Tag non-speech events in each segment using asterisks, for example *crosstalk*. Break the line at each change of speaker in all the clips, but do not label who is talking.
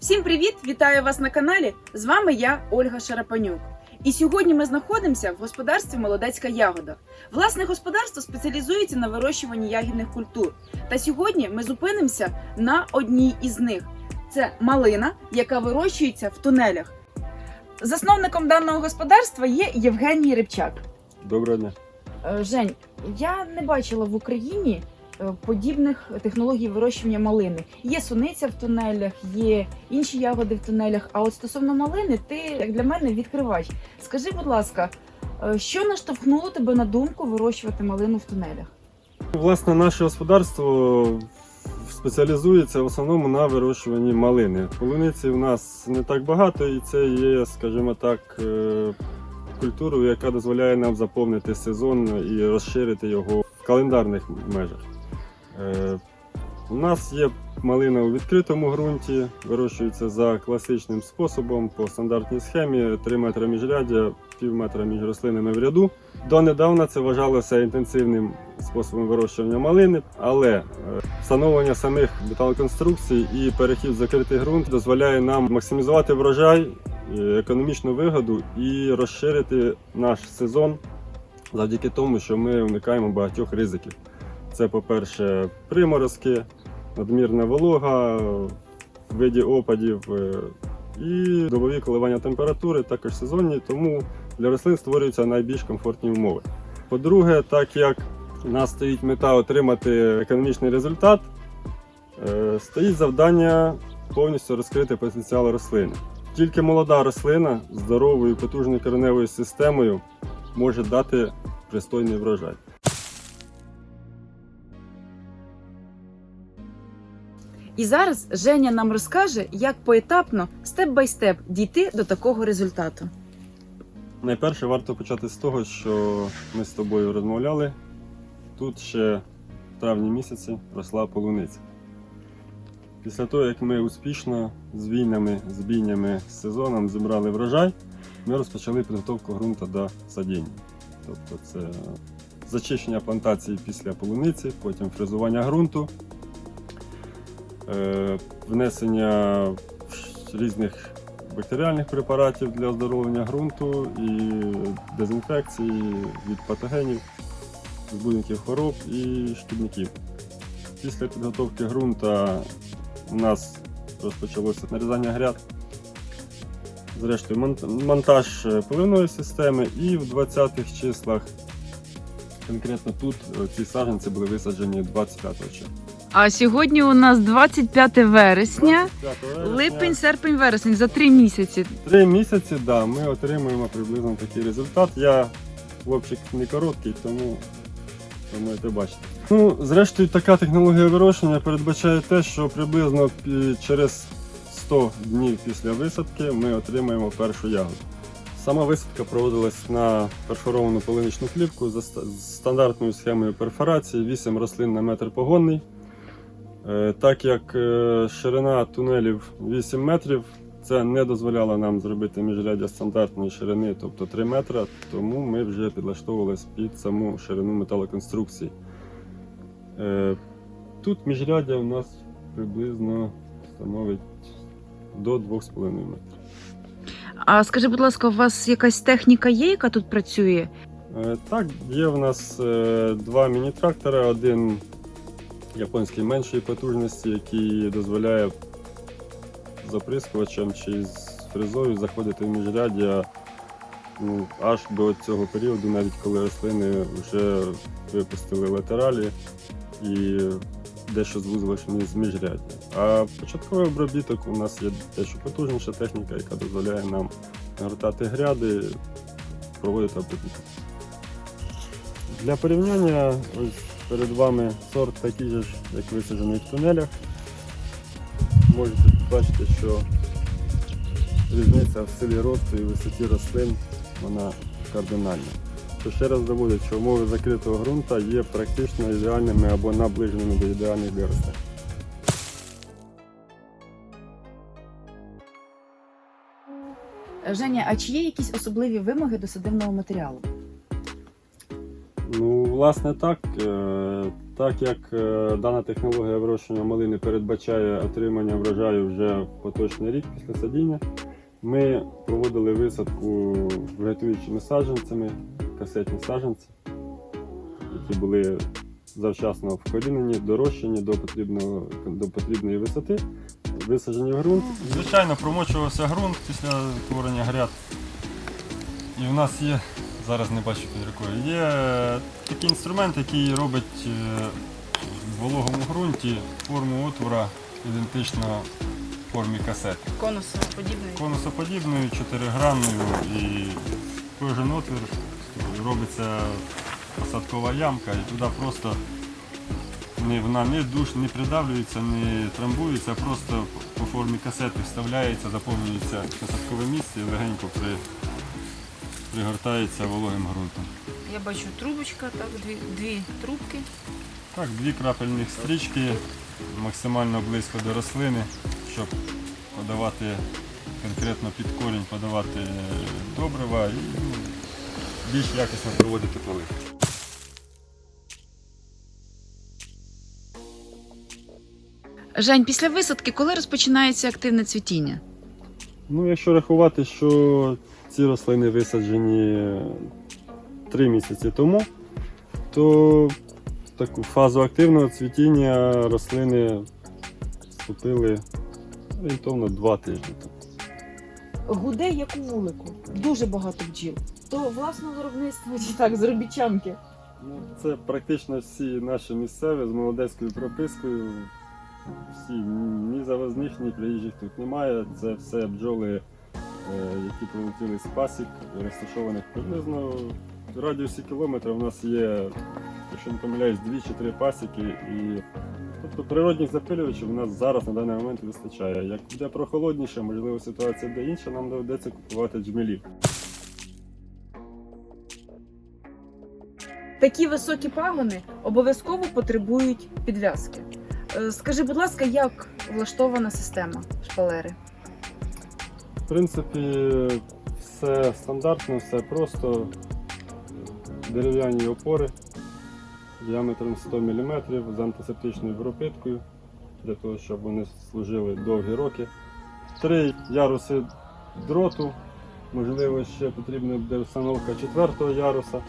Всім привіт! Вітаю вас на каналі. З вами я, Ольга Шарапанюк. І сьогодні ми знаходимося в господарстві Молодецька ягода. Власне господарство спеціалізується на вирощуванні ягідних культур. Та сьогодні ми зупинимося на одній із них. Це малина, яка вирощується в тунелях. Засновником даного господарства є Євгеній Рибчак.
Доброго дня.
Е, Жень, я не бачила в Україні подібних технологій вирощування малини. Є суниця в тунелях, є інші ягоди в тунелях. А от стосовно малини, ти як для мене відкривач. Скажи, будь ласка, е, що наштовхнуло тебе на думку вирощувати малину в тунелях?
Власне, наше господарство спеціалізується в основному на вирощуванні малини. Полуниці в нас не так багато, і це є, скажімо так, е, культурою, яка дозволяє нам заповнити сезон і розширити його в календарних межах. Е, У нас є малина у відкритому ґрунті, вирощується за класичним способом по стандартній схемі 3 метри міжряддя, пів метра між рослинами в ряду. Донедавна це вважалося інтенсивним способом вирощування малини, але е, встановлення самих металоконструкцій і перехід в закритий ґрунт дозволяє нам максимізувати врожай, е, економічну вигоду і розширити наш сезон завдяки тому, що ми уникаємо багатьох ризиків. Це, по-перше, приморозки, надмірна волога в виді опадів е, і добові коливання температури, також сезонні, тому для рослин створюються найбільш комфортні умови. По-друге, так як у нас стоїть мета отримати економічний результат, е, стоїть завдання повністю розкрити потенціал рослини. Тільки молода рослина з здоровою потужною кореневою системою може дати пристойний врожай.
І зараз Женя нам розкаже, як поетапно, степ-бай-степ дійти до такого результату.
Найперше варто почати з того, що ми з тобою розмовляли. Тут ще в травні місяці росла полуниця. Після того, як ми успішно з війнами, з бійнями, з сезоном зібрали врожай, ми розпочали підготовку ґрунту до садіння. Тобто це зачищення плантації після полуниці, потім фрезування ґрунту, внесення різних бактеріальних препаратів для оздоровлення ґрунту і дезінфекції від патогенів, збудників хвороб і шкідників. Після підготовки ґрунта у нас розпочалося нарізання гряд. Зрештою, монтаж е, поливної системи і в 20-х числах, конкретно тут, е, ці саджанці були висаджені 25 числа.
А сьогодні у нас 25 вересня,
25 вересня.
липень, серпень, вересень за три місяці.
Три місяці, да, ми отримуємо приблизно такий результат. Я хлопчик не короткий, тому ви можете бачити. Ну, зрештою, така технологія вирощування передбачає те, що приблизно через 100 днів після висадки ми отримаємо першу ягоду. Сама висадка проводилась на перфоровану полиничну плівку за стандартною схемою перфорації, 8 рослин на метр погонний. Е, Так як е, ширина тунелів 8 метрів, це не дозволяло нам зробити міжряддя стандартної ширини, тобто 3 метри, тому ми вже підлаштовувалися під саму ширину металоконструкції. Е, Тут міжряддя у нас приблизно становить до 2,5 метрів.
А скажи, будь ласка, у вас якась техніка є, яка тут працює?
Так, є в нас два міні-трактори, один японський меншої потужності, який дозволяє з оприскувачем чи з фрезою заходити в міжряддя ну, аж до цього періоду, навіть коли рослини вже випустили латералі і дещо звузили з міжряддя. А початковий обробіток у нас є дещо потужніша техніка, яка дозволяє нам нагортати гряди, проводити обробіток. Для порівняння, ось перед вами сорт такий же, як висаджений в тунелях. Можете бачити, що різниця в силі росту і висоті рослин вона кардинальна. То ще раз доводить, що умови закритого ґрунту є практично ідеальними або наближеними до ідеальних для рослин.
Женя, а чи є якісь особливі вимоги до садивного матеріалу?
Власне, так. Е, Так як е, дана технологія вирощування малини передбачає отримання врожаю вже в поточний рік після садіння, ми проводили висадку вегетуючими саджанцями, касетні саджанці, які були завчасно вкорінені, дорощені до, потрібного, до потрібної висоти, висаджені в ґрунт. Звичайно, промочувався ґрунт після творення гряд. І в нас є, зараз не бачу під рукою, є такий інструмент, який робить е, в вологому ґрунті форму отвора ідентично формі касети.
Конусоподібний.
Конусоподібною, чотиригранною і кожен отвір робиться посадкова ямка і туди просто не, вона не душ, не придавлюється, не трамбується, а просто по формі касети вставляється, заповнюється посадкове місце і легенько при, пригортається вологим ґрунтом.
Я бачу трубочка, так, дві, дві трубки.
Так, дві крапельних стрічки максимально близько до рослини, щоб подавати конкретно під корінь, подавати е, добрива і ну, більш якісно проводити полив.
Жень, після висадки, коли розпочинається активне цвітіння?
Ну, якщо рахувати, що ці рослини висаджені три місяці тому, то в таку фазу активного цвітіння рослини вступили орієнтовно два тижні.
Гуде як у вулику. Дуже багато бджіл. То власного виробництва чи так, заробітчанки.
Ну, це практично всі наші місцеві з молодецькою пропискою. Всі ні завозних, ні приїжджих тут немає. Це все бджоли, які прилетіли з пасік, розташованих приблизно в радіусі кілометра. У нас є, якщо не помиляюсь, дві чи три пасіки. І, тобто природних запилювачів у нас зараз на даний момент вистачає. Як буде прохолодніше, можливо, ситуація буде інша, нам доведеться купувати джмелів.
Такі високі пагони обов'язково потребують підв'язки. Е, Скажи, будь ласка, як влаштована система шпалери?
В принципі, все стандартно, все просто. Дерев'яні опори діаметром 100 мм з антисептичною пропиткою, для того, щоб вони служили довгі роки. Три яруси дроту, можливо, ще потрібна буде встановка четвертого яруса.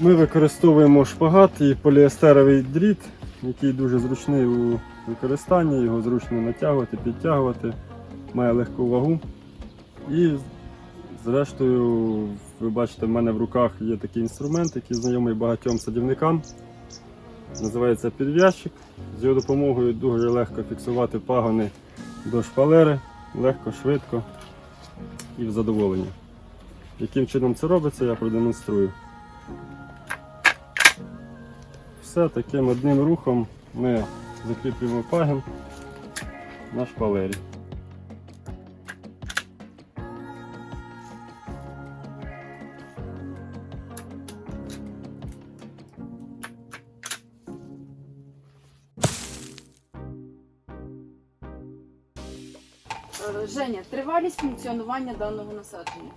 Ми використовуємо шпагат і поліестеровий дріт, який дуже зручний у використанні, його зручно натягувати, підтягувати, має легку вагу. І зрештою, ви бачите, в мене в руках є такий інструмент, який знайомий багатьом садівникам. Називається підв'язчик. З його допомогою дуже легко фіксувати пагони до шпалери, легко, швидко і в задоволення. Яким чином це робиться, я продемонструю. Все таким одним рухом ми закріплюємо пагін на шпалері.
Женя, тривалість функціонування даного насадження.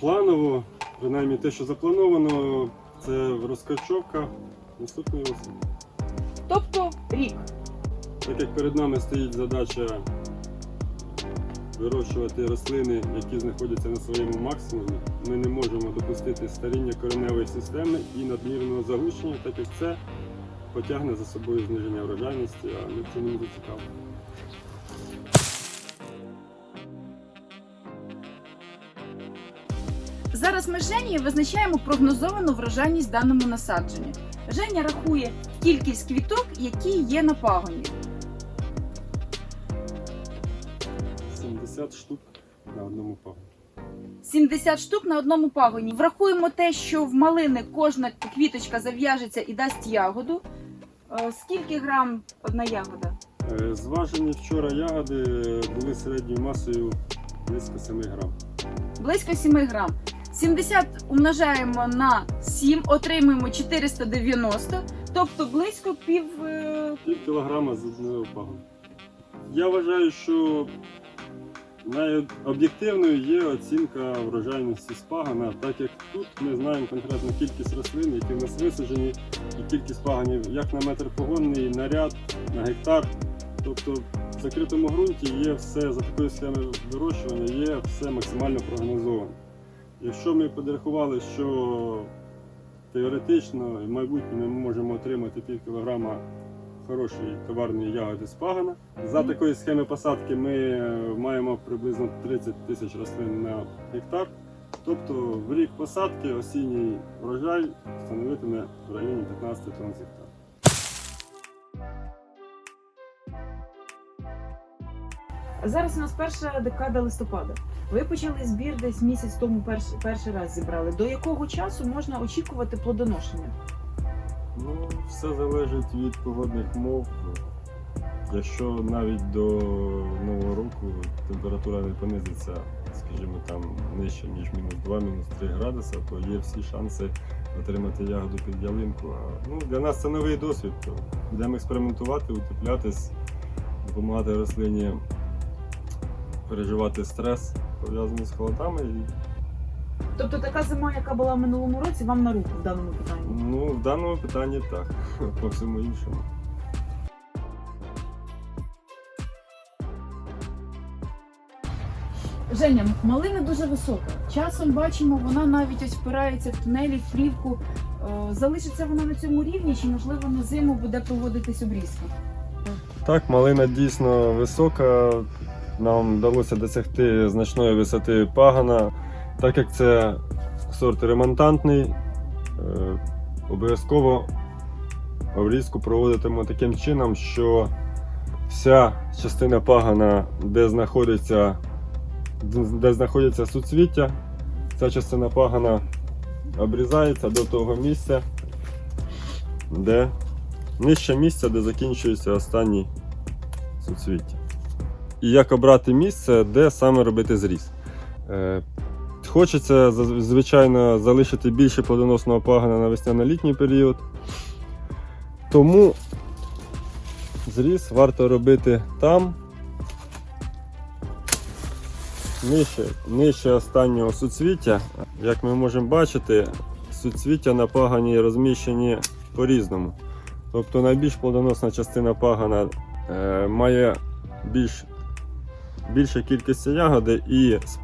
Планово, принаймні те, що заплановано, це розкачовка наступної осені.
Тобто рік.
Так як перед нами стоїть задача вирощувати рослини, які знаходяться на своєму максимумі, ми не можемо допустити старіння кореневої системи і надмірного загущення, так як це потягне за собою зниження врожайності, а ми в цьому не зацікавлені.
Зараз ми з Женєю визначаємо прогнозовану врожайність даному насадженню. Женя рахує кількість квіток, які є на пагоні.
70 штук на одному пагоні.
70 штук на одному пагоні. Врахуємо те, що в малини кожна квіточка зав'яжеться і дасть ягоду. Е, Скільки грам одна ягода?
Е, Зважені вчора ягоди були середньою масою близько 7 грам.
Близько 7 грам. 70 умножаємо на 7, отримуємо 490, тобто близько пів. е,
пів кілограма з одного пагону. Я вважаю, що найоб'єктивною є оцінка врожайності спагана, так як тут ми знаємо конкретно кількість рослин, які в нас висаджені, і кількість паганів як на метр погонний, на ряд, на гектар. Тобто в закритому ґрунті є все за такою схемою вирощування, є все максимально прогнозовано. Якщо ми підрахували, що теоретично і в майбутньому ми можемо отримати пів кілограма хорошої товарної ягоди з пагана. За такої схеми посадки ми е, маємо приблизно 30 тисяч рослин на гектар. Тобто в рік посадки осінній врожай становитиме в районі 15 тонн з гектара.
Зараз у нас перша декада листопада. Ви почали збір десь місяць тому перший, перший раз зібрали. До якого часу можна очікувати плодоношення?
Ну, все залежить від погодних умов. Якщо навіть до нового року температура не понизиться, скажімо, там нижче, ніж мінус 2, мінус 3 градуси, то є всі шанси отримати ягоду під ялинку. А, ну, для нас це новий досвід. То будемо експериментувати, утеплятись, допомагати рослині переживати стрес, пов'язаний з холодами. І,
Тобто така зима, яка була в минулому році, вам на руку в даному питанні?
ну, в даному питанні так, *laughs* по всьому іншому.
Женя, малина дуже висока. Часом бачимо, вона навіть ось впирається в тунелі, в плівку. Е, Залишиться вона на цьому рівні, чи можливо на зиму буде проводитись обрізка?
Так, малина дійсно висока. Нам вдалося досягти значної висоти пагана. Так як це сорт ремонтантний, е, обов'язково обрізку проводитимемо таким чином, що вся частина пагана, де знаходиться, де знаходяться суцвіття, ця частина пагана обрізається до того місця, де нижче місця, де закінчується останній суцвіття. І як обрати місце, де саме робити зріз. Е, Хочеться звичайно залишити більше плодоносного пагана на весняно-літній період. Тому зріз варто робити там, нижче, нижче останнього суцвіття. Як ми можемо бачити, суцвіття на пагані розміщені по-різному. Тобто найбільш плодоносна частина пагана е, має більш, більша кількість ягоди і з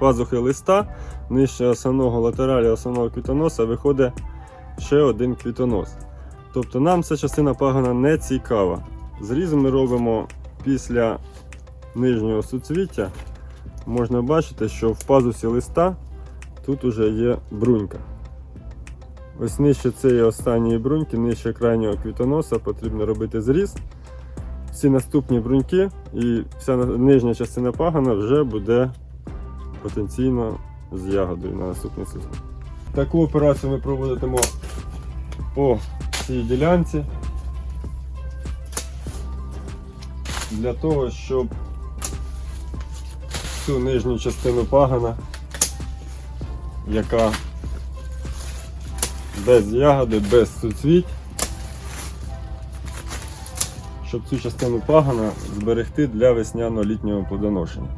пазухи листа нижче основного латералі основного квітоноса виходить ще один квітонос. Тобто нам ця частина пагана не цікава. Зріз ми робимо після нижнього суцвіття. Можна бачити, що в пазусі листа тут уже є брунька. Ось нижче цієї останньої бруньки, нижче крайнього квітоноса потрібно робити зріз. Всі наступні бруньки і вся нижня частина пагана вже буде потенційно з ягодою на наступний сезон. Таку операцію ми проводитимо по цій ділянці для того, щоб цю нижню частину пагана, яка без ягоди, без суцвіть, щоб цю частину пагана зберегти для весняно-літнього плодоношення.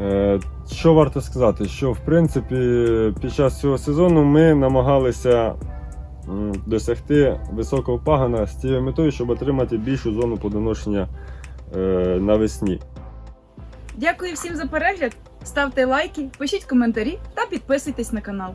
Е, Що варто сказати? Що в принципі під час цього сезону ми намагалися досягти високого пагана з цією метою, щоб отримати більшу зону плодоношення е, навесні.
Дякую всім за перегляд. Ставте лайки, пишіть коментарі та підписуйтесь на канал.